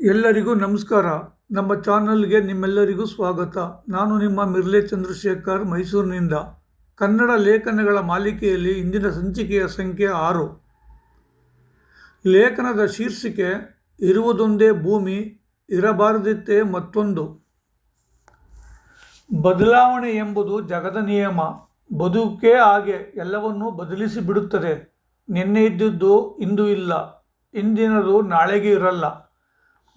ಎಲ್ಲರಿಗೂ ನಮಸ್ಕಾರ. ನಮ್ಮ ಚಾನಲ್ಗೆ ನಿಮ್ಮೆಲ್ಲರಿಗೂ ಸ್ವಾಗತ. ನಾನು ನಿಮ್ಮ ಮಿರ್ಲೆ ಚಂದ್ರಶೇಖರ್ ಮೈಸೂರಿನಿಂದ. ಕನ್ನಡ ಲೇಖನಗಳ ಮಾಲಿಕೆಯಲ್ಲಿ ಇಂದಿನ ಸಂಚಿಕೆಯ ಸಂಖ್ಯೆ ಆರು. ಲೇಖನದ ಶೀರ್ಷಿಕೆ, ಇರುವುದೊಂದೇ ಭೂಮಿ, ಇರಬಾರದಿತ್ತೆ ಮತ್ತೊಂದು. ಬದಲಾವಣೆ ಎಂಬುದು ಜಗದ ನಿಯಮ. ಬದುಕೇ ಹಾಗೆ ಎಲ್ಲವನ್ನೂ ಬದಲಿಸಿ ಬಿಡುತ್ತದೆ ನಿನ್ನೆ ಇದ್ದಿದ್ದು ಇಂದು ಇಲ್ಲ. ಇಂದಿನದು ನಾಳೆಗೆ ಇರಲ್ಲ.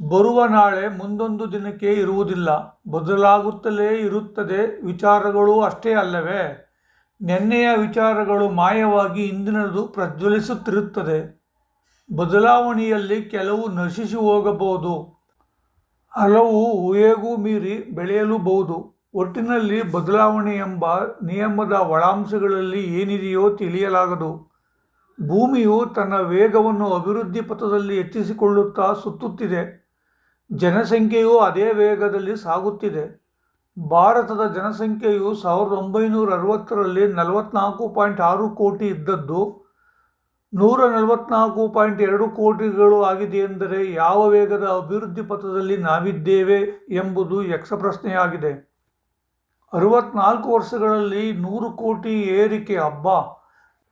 ಬರುವ ನಾಳೆ ಮುಂದೊಂದು ದಿನಕ್ಕೆ ಇರುವುದಿಲ್ಲ. ಬದಲಾಗುತ್ತಲೇ ಇರುತ್ತದೆ ವಿಚಾರಗಳು ಅಷ್ಟೇ ಅಲ್ಲವೇ? ನೆನ್ನೆಯ ವಿಚಾರಗಳು ಮಾಯವಾಗಿ ಇಂದಿನದು ಪ್ರಜ್ವಲಿಸುತ್ತಿರುತ್ತದೆ. ಬದಲಾವಣೆಯಲ್ಲಿ ಕೆಲವು ನಶಿಸಿ ಹೋಗಬಹುದು. ಹಲವು ಊಹೆಗೂ ಮೀರಿ ಬೆಳೆಯಲೂಬಹುದು. ಒಟ್ಟಿನಲ್ಲಿ ಬದಲಾವಣೆ ಎಂಬ ನಿಯಮದ ಒಳಾಂಶಗಳಲ್ಲಿ ಏನಿದೆಯೋ ತಿಳಿಯಲಾಗದು. ಭೂಮಿಯು ತನ್ನ ವೇಗವನ್ನು ಅಭಿವೃದ್ಧಿ ಪಥದಲ್ಲಿ ಹೆಚ್ಚಿಸಿಕೊಳ್ಳುತ್ತಾ ಸುತ್ತುತ್ತಿದೆ. ಜನಸಂಖ್ಯೆಯು ಅದೇ ವೇಗದಲ್ಲಿ ಸಾಗುತ್ತಿದೆ. ಭಾರತದ ಜನಸಂಖ್ಯೆಯು ಸಾವಿರದ ಒಂಬೈನೂರ ಅರವತ್ತರಲ್ಲಿ ನಲವತ್ತ್ನಾಲ್ಕು ಪಾಯಿಂಟ್ ಆರು ಕೋಟಿ ಇದ್ದದ್ದು. ನೂರ ನಲವತ್ನಾಲ್ಕು ಪಾಯಿಂಟ್ ಎರಡು ಕೋಟಿಗಳು ಆಗಿದೆ ಎಂದರೆ ಯಾವ ವೇಗದ ಅಭಿವೃದ್ಧಿ ಪಥದಲ್ಲಿ ನಾವಿದ್ದೇವೆ ಎಂಬುದು ಯಕ್ಷಪ್ರಶ್ನೆಯಾಗಿದೆ. ಅರವತ್ನಾಲ್ಕು ವರ್ಷಗಳಲ್ಲಿ ನೂರು ಕೋಟಿ ಏರಿಕೆ ಹಬ್ಬ.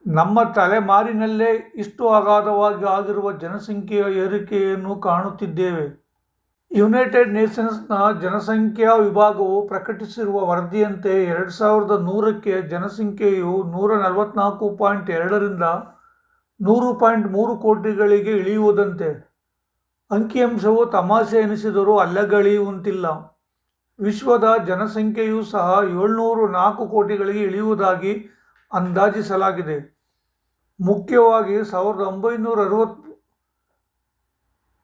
ನಮ್ಮ ತಲೆಮಾರಿನಲ್ಲೇ ಇಷ್ಟು ಅಗಾಧವಾಗಿ ಆಗಿರುವ ಜನಸಂಖ್ಯೆಯ ಏರಿಕೆಯನ್ನು ಕಾಣುತ್ತಿದ್ದೇವೆ. ಯುನೈಟೆಡ್ ನೇಷನ್ಸ್ನ ಜನಸಂಖ್ಯಾ ವಿಭಾಗವು ಪ್ರಕಟಿಸಿರುವ ವರದಿಯಂತೆ ಎರಡು ಸಾವಿರದ ನೂರಕ್ಕೆ ಜನಸಂಖ್ಯೆಯು ನೂರ ನಲವತ್ತ್ನಾಲ್ಕು ಪಾಯಿಂಟ್ ಎರಡರಿಂದ ನೂರು ಪಾಯಿಂಟ್ ಮೂರು ಕೋಟಿಗಳಿಗೆ ಇಳಿಯುವುದಂತೆ. ಅಂಕಿಅಂಶವು ತಮಾಷೆ ಎನಿಸಿದರೂ ಅಲ್ಲಗಳೆಯುವಂತಿಲ್ಲ. ವಿಶ್ವದ ಜನಸಂಖ್ಯೆಯೂ ಸಹ ಏಳ್ನೂರು ನಾಲ್ಕು ಕೋಟಿಗಳಿಗೆ ಇಳಿಯುವುದಾಗಿ ಅಂದಾಜಿಸಲಾಗಿದೆ. ಮುಖ್ಯವಾಗಿ ಸಾವಿರದ ಒಂಬೈನೂರ ಅರವತ್ತು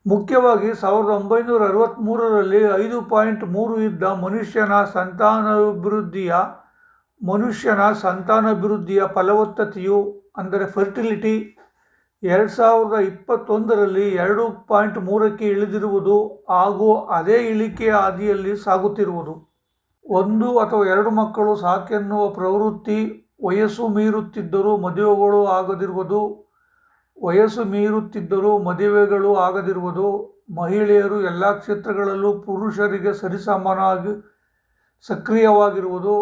ಮುಖ್ಯವಾಗಿ ಸಾವಿರದ ಒಂಬೈನೂರ ಅರವತ್ತ್ಮೂರರಲ್ಲಿ ಐದು ಪಾಯಿಂಟ್ ಮೂರು ಇದ್ದ ಮನುಷ್ಯನ ಸಂತಾನಾಭಿವೃದ್ಧಿಯ ಮನುಷ್ಯನ ಸಂತಾನಾಭಿವೃದ್ಧಿಯ ಫಲವತ್ತತೆಯು ಅಂದರೆ ಫರ್ಟಿಲಿಟಿ ಎರಡು ಸಾವಿರದ ಇಪ್ಪತ್ತೊಂದರಲ್ಲಿ ಎರಡು ಪಾಯಿಂಟ್ ಮೂರಕ್ಕೆ ಇಳಿದಿರುವುದು ಹಾಗೂ ಅದೇ ಇಳಿಕೆಯ ಹಾದಿಯಲ್ಲಿ ಸಾಗುತ್ತಿರುವುದು. ಒಂದು ಅಥವಾ ಎರಡು ಮಕ್ಕಳು ಸಾಕೆನ್ನುವ ಪ್ರವೃತ್ತಿ ವಯಸ್ಸು ಮೀರುತ್ತಿದ್ದರೂ ಮದುವೆಗಳು ಆಗದಿರುವುದು ವಯಸ್ಸು ಮೀರುತ್ತಿದ್ದರೂ ಮದುವೆಗಳು ಆಗದಿರುವುದು ಮಹಿಳೆಯರು ಎಲ್ಲ ಕ್ಷೇತ್ರಗಳಲ್ಲೂ ಪುರುಷರಿಗೆ ಸರಿಸಮಾನವಾಗಿ ಸಕ್ರಿಯವಾಗಿರುವುದು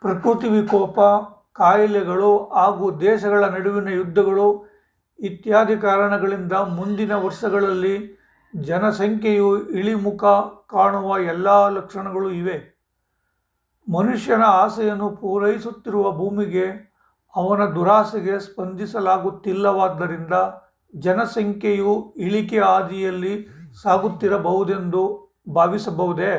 ಪ್ರಕೃತಿ ವಿಕೋಪ, ಕಾಯಿಲೆಗಳು ಹಾಗೂ ದೇಶಗಳ ನಡುವಿನ ಯುದ್ಧಗಳು ಇತ್ಯಾದಿ ಕಾರಣಗಳಿಂದ ಮುಂದಿನ ವರ್ಷಗಳಲ್ಲಿ ಜನಸಂಖ್ಯೆಯು ಇಳಿಮುಖ ಕಾಣುವ ಎಲ್ಲ ಲಕ್ಷಣಗಳು ಇವೆ. ಮನುಷ್ಯನ ಆಸೆಯನ್ನು ಪೂರೈಸುತ್ತಿರುವ ಭೂಮಿಗೆ ಅವನ ದುರಾಸೆಗೆ ಸ್ಪಂದಿಸಲಾಗುತ್ತಿಲ್ಲವಾದ್ದರಿಂದ ಜನಸಂಖ್ಯೆಯು ಇಳಿಕೆ ಹಾದಿಯಲ್ಲಿ ಸಾಗುತ್ತಿರಬಹುದೆಂದು ಭಾವಿಸಬಹುದೇ?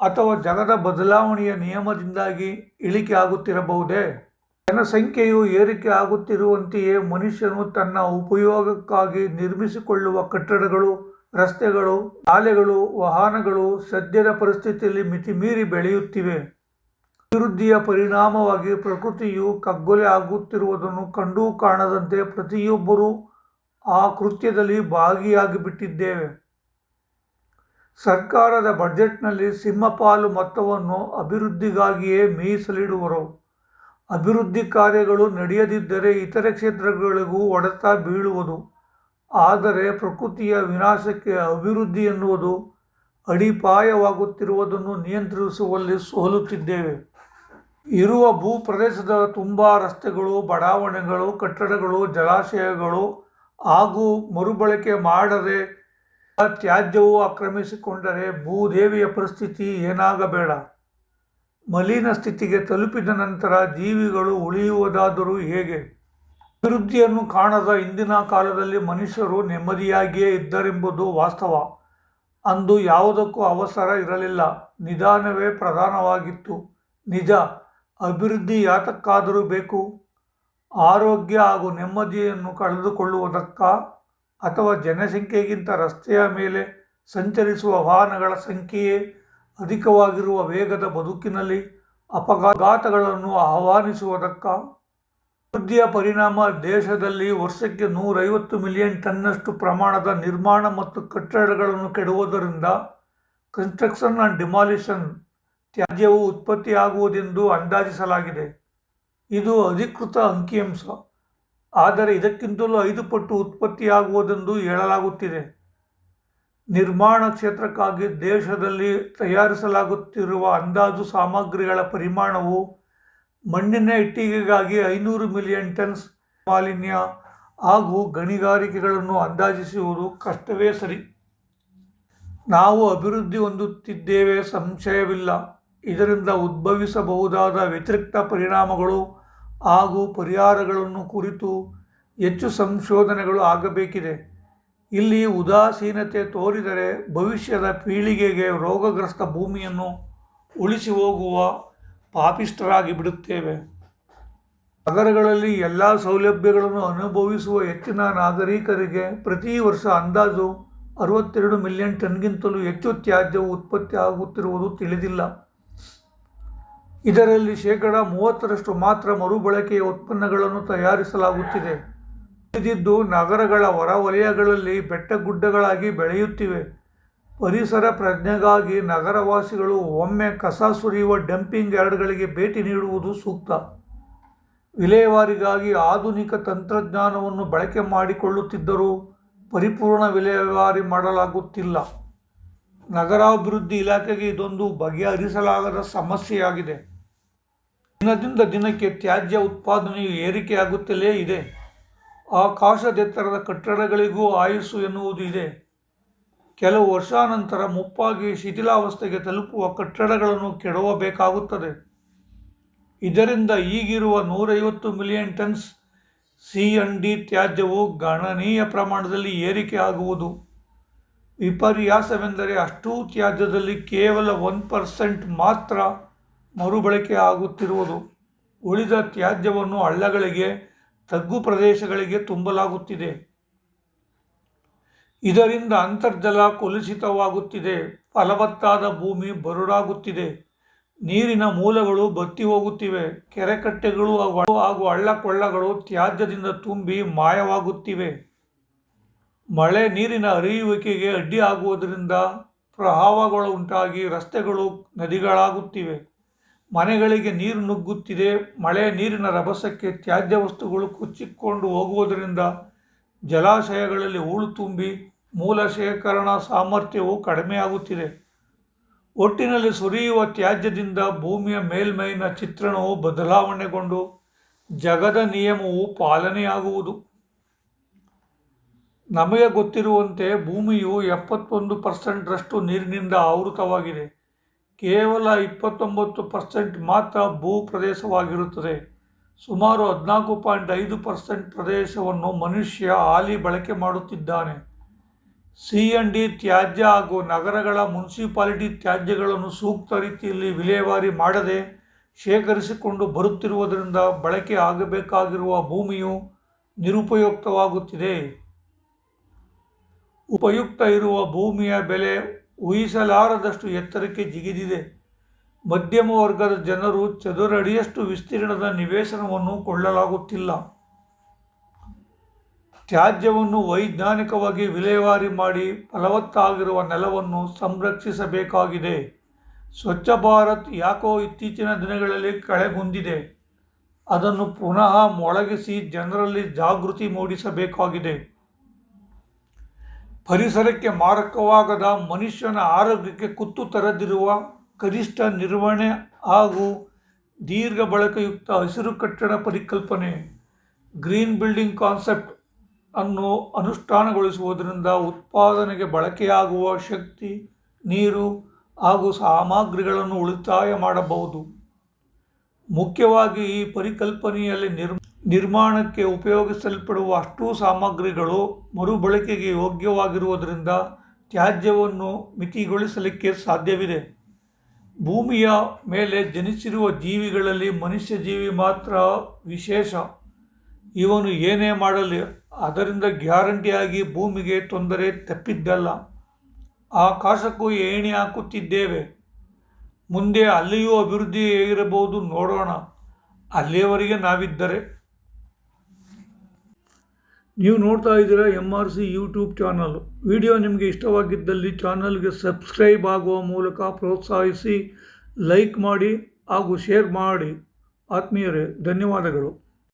ಅಥವಾ ಜಗದ ಬದಲಾವಣೆಯ ನಿಯಮದಿಂದಾಗಿ ಇಳಿಕೆ ಆಗುತ್ತಿರಬಹುದೇ? ಜನಸಂಖ್ಯೆಯು ಏರಿಕೆ ಆಗುತ್ತಿರುವಂತೆಯೇ ಮನುಷ್ಯನು ತನ್ನ ಉಪಯೋಗಕ್ಕಾಗಿ ನಿರ್ಮಿಸಿಕೊಳ್ಳುವ ಕಟ್ಟಡಗಳು, ರಸ್ತೆಗಳು, ಶಾಲೆಗಳು, ವಾಹನಗಳು ಸದ್ಯದ ಪರಿಸ್ಥಿತಿಯಲ್ಲಿ ಮಿತಿಮೀರಿ ಬೆಳೆಯುತ್ತಿವೆ. ಅಭಿವೃದ್ಧಿಯ ಪರಿಣಾಮವಾಗಿ ಪ್ರಕೃತಿಯು ಕಗ್ಗೊಲೆ ಆಗುತ್ತಿರುವುದನ್ನು ಕಂಡೂ ಕಾಣದಂತೆ ಪ್ರತಿಯೊಬ್ಬರೂ ಆ ಕೃತ್ಯದಲ್ಲಿ ಭಾಗಿಯಾಗಿಬಿಟ್ಟಿದ್ದೇವೆ. ಸರ್ಕಾರದ ಬಜೆಟ್ನಲ್ಲಿ ಸಿಂಹಪಾಲು ಮೊತ್ತವನ್ನು ಅಭಿವೃದ್ಧಿಗಾಗಿಯೇ ಮೀಸಲಿಡುವರು. ಅಭಿವೃದ್ಧಿ ಕಾರ್ಯಗಳು ನಡೆಯದಿದ್ದರೆ ಇತರೆ ಕ್ಷೇತ್ರಗಳಿಗೂ ಒಡೆತ ಬೀಳುವುದು. ಆದರೆ ಪ್ರಕೃತಿಯ ವಿನಾಶಕ್ಕೆ ಅಭಿವೃದ್ಧಿ ಎನ್ನುವುದು ಅಡಿಪಾಯವಾಗುತ್ತಿರುವುದನ್ನು ನಿಯಂತ್ರಿಸುವಲ್ಲಿ ಸೋಲುತ್ತಿದ್ದೇವೆ. ಇರುವ ಭೂ ಪ್ರದೇಶದ ತುಂಬ ರಸ್ತೆಗಳು, ಬಡಾವಣೆಗಳು, ಕಟ್ಟಡಗಳು, ಜಲಾಶಯಗಳು ಹಾಗೂ ಮರುಬಳಕೆ ಮಾಡದೆ ತ್ಯಾಜ್ಯವು ಆಕ್ರಮಿಸಿಕೊಂಡರೆ ಭೂದೇವಿಯ ಪರಿಸ್ಥಿತಿ ಏನಾಗಬೇಡ. ಮಲಿನ ಸ್ಥಿತಿಗೆ ತಲುಪಿದ ನಂತರ ಜೀವಿಗಳು ಉಳಿಯುವುದಾದರೂ ಹೇಗೆ? ಅಭಿವೃದ್ಧಿಯನ್ನು ಕಾಣದ ಇಂದಿನ ಕಾಲದಲ್ಲಿ ಮನುಷ್ಯರು ನೆಮ್ಮದಿಯಾಗಿಯೇ ಇದ್ದರೆಂಬುದು ವಾಸ್ತವ. ಅಂದು ಯಾವುದಕ್ಕೂ ಅವಸರ ಇರಲಿಲ್ಲ. ನಿಧಾನವೇ ಪ್ರಧಾನವಾಗಿತ್ತು. ನಿಜ. ಅಭಿವೃದ್ಧಿ ಯಾತಕ್ಕಾದರೂ ಬೇಕು? ಆರೋಗ್ಯ ಹಾಗೂ ನೆಮ್ಮದಿಯನ್ನು ಕಳೆದುಕೊಳ್ಳುವುದಕ್ಕ ಅಥವಾ ಜನಸಂಖ್ಯೆಗಿಂತ ರಸ್ತೆಯ ಮೇಲೆ ಸಂಚರಿಸುವ ವಾಹನಗಳ ಸಂಖ್ಯೆಯೇ ಅಧಿಕವಾಗಿರುವ ವೇಗದ ಬದುಕಿನಲ್ಲಿ ಅಪಘಾತಗಳನ್ನು ಆಹ್ವಾನಿಸುವುದಕ್ಕ? ಅಭಿವೃದ್ಧಿಯ ಪರಿಣಾಮ ದೇಶದಲ್ಲಿ ವರ್ಷಕ್ಕೆ ನೂರೈವತ್ತು ಮಿಲಿಯನ್ ಟನ್ನಷ್ಟು ಪ್ರಮಾಣದ ನಿರ್ಮಾಣ ಮತ್ತು ಕಟ್ಟಡಗಳನ್ನು ಕೆಡುವುದರಿಂದ ಕನ್ಸ್ಟ್ರಕ್ಷನ್ ಆ್ಯಂಡ್ ಡಿಮಾಲಿಷನ್ ತ್ಯಾಜ್ಯವು ಉತ್ಪತ್ತಿಯಾಗುವುದೆಂದು ಅಂದಾಜಿಸಲಾಗಿದೆ. ಇದು ಅಧಿಕೃತ ಅಂಕಿಅಂಶ. ಆದರೆ ಇದಕ್ಕಿಂತಲೂ ಐದು ಪಟ್ಟು ಉತ್ಪತ್ತಿಯಾಗುವುದೆಂದು ಹೇಳಲಾಗುತ್ತಿದೆ. ನಿರ್ಮಾಣ ಕ್ಷೇತ್ರಕ್ಕಾಗಿ ದೇಶದಲ್ಲಿ ತಯಾರಿಸಲಾಗುತ್ತಿರುವ ಅಂದಾಜು ಸಾಮಗ್ರಿಗಳ ಪರಿಮಾಣವು ಮಣ್ಣಿನ ಇಟ್ಟಿಗೆಗಾಗಿ ಐನೂರು ಮಿಲಿಯನ್ ಟನ್ಸ್ ಮಾಲಿನ್ಯ ಹಾಗೂ ಗಣಿಗಾರಿಕೆಗಳನ್ನು ಅಂದಾಜಿಸುವುದು ಕಷ್ಟವೇ ಸರಿ. ನಾವು ಅಭಿವೃದ್ಧಿ ಹೊಂದುತ್ತಿದ್ದೇವೆ, ಸಂಶಯವಿಲ್ಲ. ಇದರಿಂದ ಉದ್ಭವಿಸಬಹುದಾದ ವ್ಯತಿರಿಕ್ತ ಪರಿಣಾಮಗಳು ಹಾಗೂ ಪರಿಹಾರಗಳನ್ನು ಕುರಿತು ಹೆಚ್ಚು ಸಂಶೋಧನೆಗಳು ಆಗಬೇಕಿದೆ. ಇಲ್ಲಿ ಉದಾಸೀನತೆ ತೋರಿದರೆ ಭವಿಷ್ಯದ ಪೀಳಿಗೆಗೆ ರೋಗಗ್ರಸ್ತ ಭೂಮಿಯನ್ನು ಉಳಿಸಿ ಹೋಗುವ ಪಾಪಿಷ್ಟರಾಗಿ ಬಿಡುತ್ತೇವೆ. ನಗರಗಳಲ್ಲಿ ಎಲ್ಲ ಸೌಲಭ್ಯಗಳನ್ನು ಅನುಭವಿಸುವ ಹೆಚ್ಚಿನ ನಾಗರಿಕರಿಗೆ ಪ್ರತಿ ವರ್ಷ ಅಂದಾಜು ಅರವತ್ತೆರಡು ಮಿಲಿಯನ್ ಟನ್ಗಿಂತಲೂ ಹೆಚ್ಚು ತ್ಯಾಜ್ಯವು ಉತ್ಪತ್ತಿ ಆಗುತ್ತಿರುವುದು ತಿಳಿದಿಲ್ಲ. ಇದರಲ್ಲಿ ಶೇಕಡ ಮೂವತ್ತರಷ್ಟು ಮಾತ್ರ ಮರುಬಳಕೆಯ ಉತ್ಪನ್ನಗಳನ್ನು ತಯಾರಿಸಲಾಗುತ್ತಿದೆ. ಉಳಿದಿದ್ದು ನಗರಗಳ ಹೊರವಲಯಗಳಲ್ಲಿ ಬೆಟ್ಟಗುಡ್ಡಗಳಾಗಿ ಬೆಳೆಯುತ್ತಿವೆ. ಪರಿಸರ ಪ್ರಜ್ಞೆಗಾಗಿ ನಗರವಾಸಿಗಳು ಒಮ್ಮೆ ಕಸ ಸುರಿಯುವ ಡಂಪಿಂಗ್ ಯಾರ್ಡ್ಗಳಿಗೆ ಭೇಟಿ ನೀಡುವುದು ಸೂಕ್ತ. ವಿಲೇವಾರಿಗಾಗಿ ಆಧುನಿಕ ತಂತ್ರಜ್ಞಾನವನ್ನು ಬಳಕೆ ಮಾಡಿಕೊಳ್ಳುತ್ತಿದ್ದರೂ ಪರಿಪೂರ್ಣ ವಿಲೇವಾರಿ ಮಾಡಲಾಗುತ್ತಿಲ್ಲ. ನಗರಾಭಿವೃದ್ಧಿ ಇಲಾಖೆಗೆ ಇದೊಂದು ಬಗೆಹರಿಸಲಾಗದ ಸಮಸ್ಯೆಯಾಗಿದೆ. ದಿನದಿಂದ ದಿನಕ್ಕೆ ತ್ಯಾಜ್ಯ ಉತ್ಪಾದನೆಯು ಏರಿಕೆಯಾಗುತ್ತಲೇ ಇದೆ. ಆಕಾಶದೆತ್ತರದ ಕಟ್ಟಡಗಳಿಗೂ ಆಯುಸ್ಸು ಎನ್ನುವುದು ಇದೆ. ಕೆಲವು ವರ್ಷಾನಂತರ ಮುಪ್ಪಾಗಿ ಶಿಥಿಲಾವಸ್ಥೆಗೆ ತಲುಪುವ ಕಟ್ಟಡಗಳನ್ನು ಕೆಡವಬೇಕಾಗುತ್ತದೆ. ಇದರಿಂದ ಈಗಿರುವ ನೂರೈವತ್ತು million tons C N D ತ್ಯಾಜ್ಯವು ಗಣನೀಯ ಪ್ರಮಾಣದಲ್ಲಿ ಏರಿಕೆ ಆಗುವುದು ವಿಪರ್ಯಾಸವೆಂದರೆ ಅಷ್ಟೂ ತ್ಯಾಜ್ಯದಲ್ಲಿ ಕೇವಲ ಒನ್ ಪರ್ಸೆಂಟ್ ಮಾತ್ರ ಮರುಬಳಕೆ ಆಗುತ್ತಿರುವುದು. ಉಳಿದ ತ್ಯಾಜ್ಯವನ್ನು ಹಳ್ಳಗಳಿಗೆ, ತಗ್ಗು ಪ್ರದೇಶಗಳಿಗೆ ತುಂಬಲಾಗುತ್ತಿದೆ. ಇದರಿಂದ ಅಂತರ್ಜಲ ಕಲುಷಿತವಾಗುತ್ತಿದೆ. ಫಲವತ್ತಾದ ಭೂಮಿ ಬರುಡಾಗುತ್ತಿದೆ. ನೀರಿನ ಮೂಲಗಳು ಬತ್ತಿ ಹೋಗುತ್ತಿವೆ. ಕೆರೆಕಟ್ಟೆಗಳು ಹಾಗೂ ಹಳ್ಳಕೊಳ್ಳಗಳು ತ್ಯಾಜ್ಯದಿಂದ ತುಂಬಿ ಮಾಯವಾಗುತ್ತಿವೆ. ಮಳೆ ನೀರಿನ ಹರಿಯುವಿಕೆಗೆ ಅಡ್ಡಿಯಾಗುವುದರಿಂದ ಪ್ರವಾಹಗಳು ಉಂಟಾಗಿ ರಸ್ತೆಗಳು ನದಿಗಳಾಗುತ್ತಿವೆ. ಮನೆಗಳಿಗೆ ನೀರು ನುಗ್ಗುತ್ತಿದೆ, ಮಳೆ ನೀರಿನ ರಭಸಕ್ಕೆ ತ್ಯಾಜ್ಯ ವಸ್ತುಗಳು ಕೊಚ್ಚಿಕೊಂಡು ಹೋಗುವುದರಿಂದ ಜಲಾಶಯಗಳಲ್ಲಿ ಹೂಳು ತುಂಬಿ ಮೂಲ ಶೇಖರಣಾ ಸಾಮರ್ಥ್ಯವು ಕಡಿಮೆಯಾಗುತ್ತಿದೆ. ಒಟ್ಟಿನಲ್ಲಿ ಸುರಿಯುವ ತ್ಯಾಜ್ಯದಿಂದ ಭೂಮಿಯ ಮೇಲ್ಮೈನ ಚಿತ್ರಣವು ಬದಲಾವಣೆಗೊಂಡು ಜಗದ ನಿಯಮವು ಪಾಲನೆಯಾಗುವುದು. ನಮಗೆ ಗೊತ್ತಿರುವಂತೆ ಭೂಮಿಯು ಎಪ್ಪತ್ತೊಂದು ಪರ್ಸೆಂಟ್ರಷ್ಟು ನೀರಿನಿಂದ ಆವೃತವಾಗಿದೆ. ಕೇವಲ ಇಪ್ಪತ್ತೊಂಬತ್ತು ಪರ್ಸೆಂಟ್ ಮಾತ್ರ ಭೂ ಪ್ರದೇಶವಾಗಿರುತ್ತದೆ ಸುಮಾರು ಹದಿನಾಲ್ಕು ಪಾಯಿಂಟ್ ಐದು ಪರ್ಸೆಂಟ್ ಪ್ರದೇಶವನ್ನು ಮನುಷ್ಯ ಹಾಲಿ ಬಳಕೆ ಮಾಡುತ್ತಿದ್ದಾನೆ. ಸಿ ಎನ್ ಡಿ ತ್ಯಾಜ್ಯ ಹಾಗೂ ನಗರಗಳ ಮುನ್ಸಿಪಾಲಿಟಿ ತ್ಯಾಜ್ಯಗಳನ್ನು ಸೂಕ್ತ ರೀತಿಯಲ್ಲಿ ವಿಲೇವಾರಿ ಮಾಡದೆ ಶೇಖರಿಸಿಕೊಂಡು ಬರುತ್ತಿರುವುದರಿಂದ ಬಳಕೆ ಆಗಬೇಕಾಗಿರುವ ಭೂಮಿಯು ನಿರುಪಯುಕ್ತವಾಗುತ್ತಿದೆ. ಉಪಯುಕ್ತ ಇರುವ ಭೂಮಿಯ ಬೆಲೆ ಊಹಿಸಲಾರದಷ್ಟು ಎತ್ತರಕ್ಕೆ ಜಿಗಿದಿದೆ. ಮಧ್ಯಮ ವರ್ಗದ ಜನರು ಚದುರಡಿಯಷ್ಟು ವಿಸ್ತೀರ್ಣದ ನಿವೇಶನವನ್ನು ಕೊಳ್ಳಲಾಗುತ್ತಿಲ್ಲ. ತ್ಯಾಜ್ಯವನ್ನು ವೈಜ್ಞಾನಿಕವಾಗಿ ವಿಲೇವಾರಿ ಮಾಡಿ ಫಲವತ್ತಾಗಿರುವ ನೆಲವನ್ನು ಸಂರಕ್ಷಿಸಬೇಕಾಗಿದೆ. ಸ್ವಚ್ಛ ಭಾರತ್ ಯಾಕೋ ಇತ್ತೀಚಿನ ದಿನಗಳಲ್ಲಿ ಕಳೆಗುಂದಿದೆ. ಅದನ್ನು ಪುನಃ ಮೊಳಗಿಸಿ ಜನರಲ್ಲಿ ಜಾಗೃತಿ ಮೂಡಿಸಬೇಕಾಗಿದೆ. ಪರಿಸರಕ್ಕೆ ಮಾರಕವಾಗದ ಮನುಷ್ಯನ ಆರೋಗ್ಯಕ್ಕೆ ಕುತ್ತು ತರದಿರುವ ಗರಿಷ್ಠ ನಿರ್ವಹಣೆ ಹಾಗೂ ದೀರ್ಘ ಬಳಕೆಯುಕ್ತ ಹಸಿರು ಕಟ್ಟಡ ಪರಿಕಲ್ಪನೆ, ಗ್ರೀನ್ ಬಿಲ್ಡಿಂಗ್ ಕಾನ್ಸೆಪ್ಟ್ ಅನ್ನು ಅನುಷ್ಠಾನಗೊಳಿಸುವುದರಿಂದ ಉತ್ಪಾದನೆಗೆ ಬಳಕೆಯಾಗುವ ಶಕ್ತಿ, ನೀರು ಹಾಗೂ ಸಾಮಗ್ರಿಗಳನ್ನು ಉಳಿತಾಯ ಮಾಡಬಹುದು. ಮುಖ್ಯವಾಗಿ ಈ ಪರಿಕಲ್ಪನೆಯಲ್ಲಿ ನಿರ್ ನಿರ್ಮಾಣಕ್ಕೆ ಉಪಯೋಗಿಸಲ್ಪಡುವ ಅಷ್ಟೂ ಸಾಮಗ್ರಿಗಳು ಮರುಬಳಕೆಗೆ ಯೋಗ್ಯವಾಗಿರುವುದರಿಂದ ತ್ಯಾಜ್ಯವನ್ನು ಮಿತಿಗೊಳಿಸಲಿಕ್ಕೆ ಸಾಧ್ಯವಿದೆ. ಭೂಮಿಯ ಮೇಲೆ ಜನಿಸಿರುವ ಜೀವಿಗಳಲ್ಲಿ ಮನುಷ್ಯ ಜೀವಿ ಮಾತ್ರ ವಿಶೇಷ. ಇವನು ಏನೇ ಮಾಡಲಿ, ಅದರಿಂದ ಗ್ಯಾರಂಟಿಯಾಗಿ ಭೂಮಿಗೆ ತೊಂದರೆ ತಪ್ಪಿದ್ದಲ್ಲ. ಆಕಾಶಕ್ಕೂ ಏಣಿ ಹಾಕುತ್ತಿದ್ದೇವೆ. ಮುಂದೆ ಅಲ್ಲಿಯೂ ಅಭಿವೃದ್ಧಿ ಹೇಗಿರಬಹುದು ನೋಡೋಣ. ಅಲ್ಲಿಯವರೆಗೆ ನಾವಿದ್ದರೆ ನೀವು ನೋಡ್ತಾ ಇದ್ದೀರಾ M R C YouTube channel video ನಿಮಗೆ ಇಷ್ಟವಾಗಿದ್ದಲ್ಲಿ ಚಾನಲ್ಗೆ ಸಬ್ಸ್ಕ್ರೈಬ್ ಆಗುವ ಮೂಲಕ ಪ್ರೋತ್ಸಾಹಿಸಿ ಲೈಕ್ ಮಾಡಿ ಹಾಗೂ ಶೇರ್ ಮಾಡಿ. ಆತ್ಮೀಯರೇ, ಧನ್ಯವಾದಗಳು.